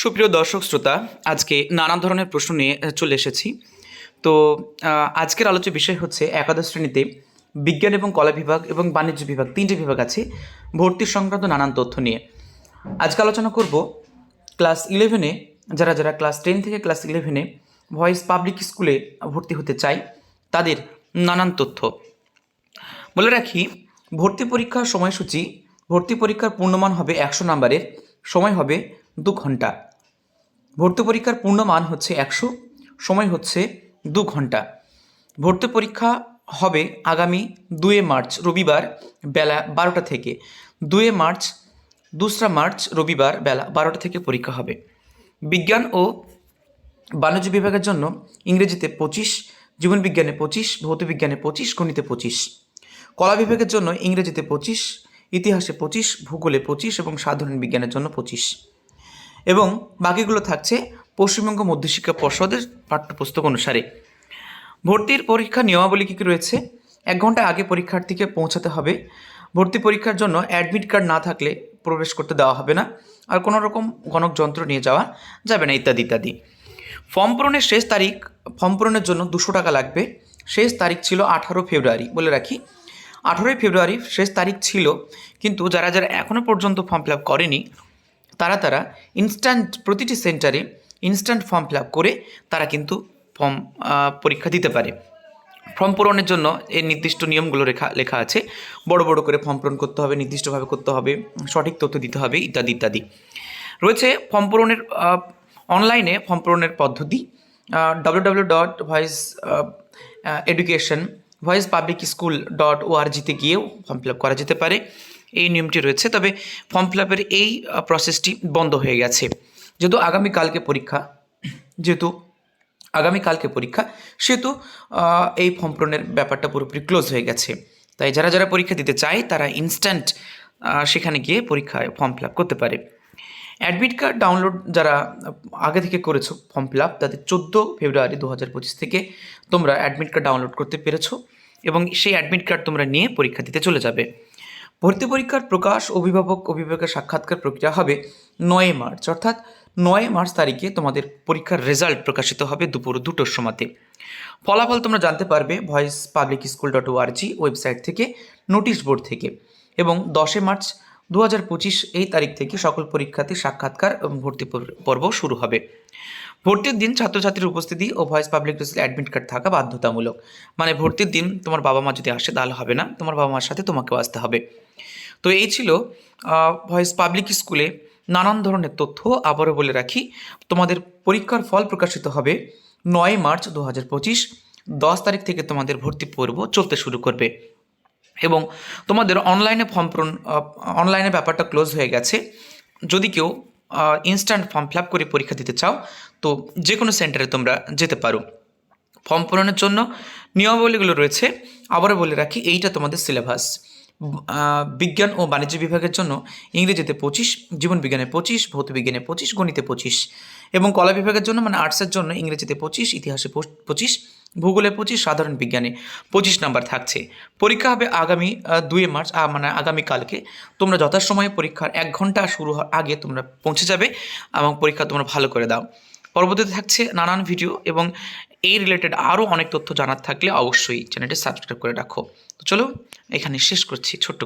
সুপ্রিয় দর্শক শ্রোতা, আজকে নানা ধরনের প্রশ্ন নিয়ে চলে এসেছি। তো আজকের আলোচ্য বিষয় হচ্ছে একাদশ শ্রেণীতে বিজ্ঞান এবং কলা বিভাগ এবং বাণিজ্য বিভাগ তিনটে বিভাগ আছে, ভর্তি সংক্রান্ত নানান তথ্য নিয়ে। আজকে আলোচনা করব ক্লাস ইলেভেনে যারা যারা ক্লাস টেন থেকে ক্লাস ইলেভেনে ভয়েস পাবলিক স্কুলে ভর্তি হতে চায়, তাদের নানান তথ্য। বলে রাখি, ভর্তি পরীক্ষার সময়সূচি, ভর্তি পরীক্ষার পূর্ণমান হবে একশো নম্বরের সময় হবে দু ঘণ্টা। ভর্তি পরীক্ষার পূর্ণ মান হচ্ছে একশো, সময় হচ্ছে দু ঘণ্টা। ভর্তি পরীক্ষা হবে আগামী দুয়ে মার্চ, রবিবার বেলা বারোটা থেকে। দুয়ে মার্চ, দোসরা মার্চ, রবিবার বেলা বারোটা থেকে পরীক্ষা হবে। বিজ্ঞান ও বাণিজ্য বিভাগের জন্য ইংরেজিতে পঁচিশ, জীবনবিজ্ঞানে পঁচিশ, ভৌতবিজ্ঞানে পঁচিশ, গণিতে পঁচিশ। কলা বিভাগের জন্য ইংরেজিতে পঁচিশ, ইতিহাসে পঁচিশ, ভূগোলে পঁচিশ এবং সাধারণ বিজ্ঞানের জন্য পঁচিশ। এবং বাকিগুলো থাকছে পশ্চিমবঙ্গ মধ্যশিক্ষা পর্ষদের পাঠ্যপুস্তক অনুসারে। ভর্তির পরীক্ষা নিয়মাবলী কী কী রয়েছে? এক ঘণ্টা আগে পরীক্ষার্থীকে পৌঁছাতে হবে। ভর্তি পরীক্ষার জন্য অ্যাডমিট কার্ড না থাকলে প্রবেশ করতে দেওয়া হবে না। আর কোনো রকম গণক যন্ত্র নিয়ে যাওয়া যাবে না, ইত্যাদি ইত্যাদি। ফর্ম পূরণের শেষ তারিখ, ফর্ম পূরণের জন্য দুশো টাকা লাগবে। শেষ তারিখ ছিল আঠারো ফেব্রুয়ারি, বলে রাখি। আঠারোই ফেব্রুয়ারি শেষ তারিখ ছিল, কিন্তু যারা যারা এখনও পর্যন্ত ফর্ম ফিল আপ করেনি তারা তারা ইনস্ট্যান্ট প্রতিটি সেন্টারে ইনস্ট্যান্ট ফর্ম ফিল করে তারা কিন্তু ফর্ম পরীক্ষা দিতে পারে। ফর্ম পূরণের জন্য এই নির্দিষ্ট নিয়মগুলো লেখা লেখা আছে। বড় বড় করে ফর্ম পূরণ করতে হবে, নির্দিষ্টভাবে করতে হবে, সঠিক তথ্য দিতে হবে, ইত্যাদি ইত্যাদি। রয়েছে ফর্ম পূরণের অনলাইনে ফর্ম পূরণের পদ্ধতি W W dot voice education voice public school dot ওআরজিতে গিয়েও ফর্ম ফিল আপ করা যেতে পারে। এই নিয়মটি রয়েছে। তবে ফর্ম ফিল আপের এই প্রসেসটি বন্ধ হয়ে গেছে। যেহেতু আগামীকালকে পরীক্ষা, যেহেতু আগামীকালকে পরীক্ষা, সেহেতু এই ফর্ম পূরণের ব্যাপারটা পুরোপুরি ক্লোজ হয়ে গেছে। তাই যারা যারা পরীক্ষা দিতে চায়, তারা ইনস্ট্যান্ট সেখানে গিয়ে পরীক্ষায় ফর্ম ফিল আপ করতে পারে। অ্যাডমিট কার্ড ডাউনলোড যারা আগে থেকে করেছ ফর্ম ফিল আপ তাদের চোদ্দ ফেব্রুয়ারি দু হাজার পঁচিশ থেকে তোমরা অ্যাডমিট কার্ড ডাউনলোড করতে পেরেছ এবং সেই অ্যাডমিট কার্ড তোমরা নিয়ে পরীক্ষা দিতে চলে যাবে। ভর্তি পরীক্ষার প্রকাশ, অভিভাবক, অভিভাবকের সাক্ষাৎকার প্রক্রিয়া হবে নয় মার্চ। অর্থাৎ নয় মার্চ তারিখে তোমাদের পরীক্ষার রেজাল্ট প্রকাশিত হবে দুপুর দুটোর সময়তে। ফলাফল তোমরা জানতে পারবে voice public school dot ORG website থেকে, নোটিশ বোর্ড থেকে। এবং দশে মার্চ দু হাজার পঁচিশ এই তারিখ থেকে সকল পরীক্ষার্থী সাক্ষাৎকার এবং ভর্তি পর- পর্ব শুরু হবে। ভর্তির দিন ছাত্রছাত্রীর উপস্থিতি ও ভয়েস পাবলিক অ্যাডমিট কার্ড থাকা বাধ্যতামূলক। মানে ভর্তির দিন তোমার বাবা মা যদি আসে, তাহলে হবে না। তোমার বাবা মার সাথে তোমাকেও আসতে হবে। তো এই ছিল ভয়েস পাবলিক স্কুলে নানান ধরনের তথ্য আবারও বলে রাখি। তোমাদের পরীক্ষার ফল প্রকাশিত হবে নয় মার্চ দু হাজার পঁচিশ। দশ তারিখ থেকে তোমাদের ভর্তি পর্ব চলতে শুরু করবে। এবং তোমাদের অনলাইনে ফর্ম পূরণ অনলাইনে ব্যাপারটা ক্লোজ হয়ে গেছে। যদি কেউ ইনস্ট্যান্ট ফর্ম ফিল আপ করে পরীক্ষা দিতে চাও, তো যে কোনো সেন্টারে তোমরা যেতে পারো। ফর্ম পূরণের জন্য নিয়মাবলীগুলো রয়েছে। আবারও বলে রাখি, এইটা তোমাদের সিলেবাস বিজ্ঞান ও বাণিজ্য বিভাগের জন্য ইংরেজিতে পঁচিশ জীবনবিজ্ঞানে পঁচিশ ভৌতবিজ্ঞানে পঁচিশ, গণিতে পঁচিশ। এবং কলা বিভাগের জন্য মানে আর্টসের জন্য ইংরেজিতে পঁচিশ, ইতিহাসে পঁচ- পঁচিশ ভূগোলে পঁচিশ সাধারণ বিজ্ঞানে, পঁচিশ নাম্বার থাকছে। পরীক্ষা হবে আগামী দুই মার্চ মানে আগামীকালকে তোমরা যথাসময়ে পরীক্ষার এক ঘণ্টা শুরু হওয়ার আগে তোমরা পৌঁছে যাবে এবং পরীক্ষা তোমরা ভালো করে দাও। পরবর্তীতে থাকছে নানান ভিডিও এবং এই রিলেটেড আরও অনেক তথ্য জানার থাকলে অবশ্যই চ্যানেলটি সাবস্ক্রাইব করে রাখো। তো চলো, এখানে শেষ করছি ছোট্ট।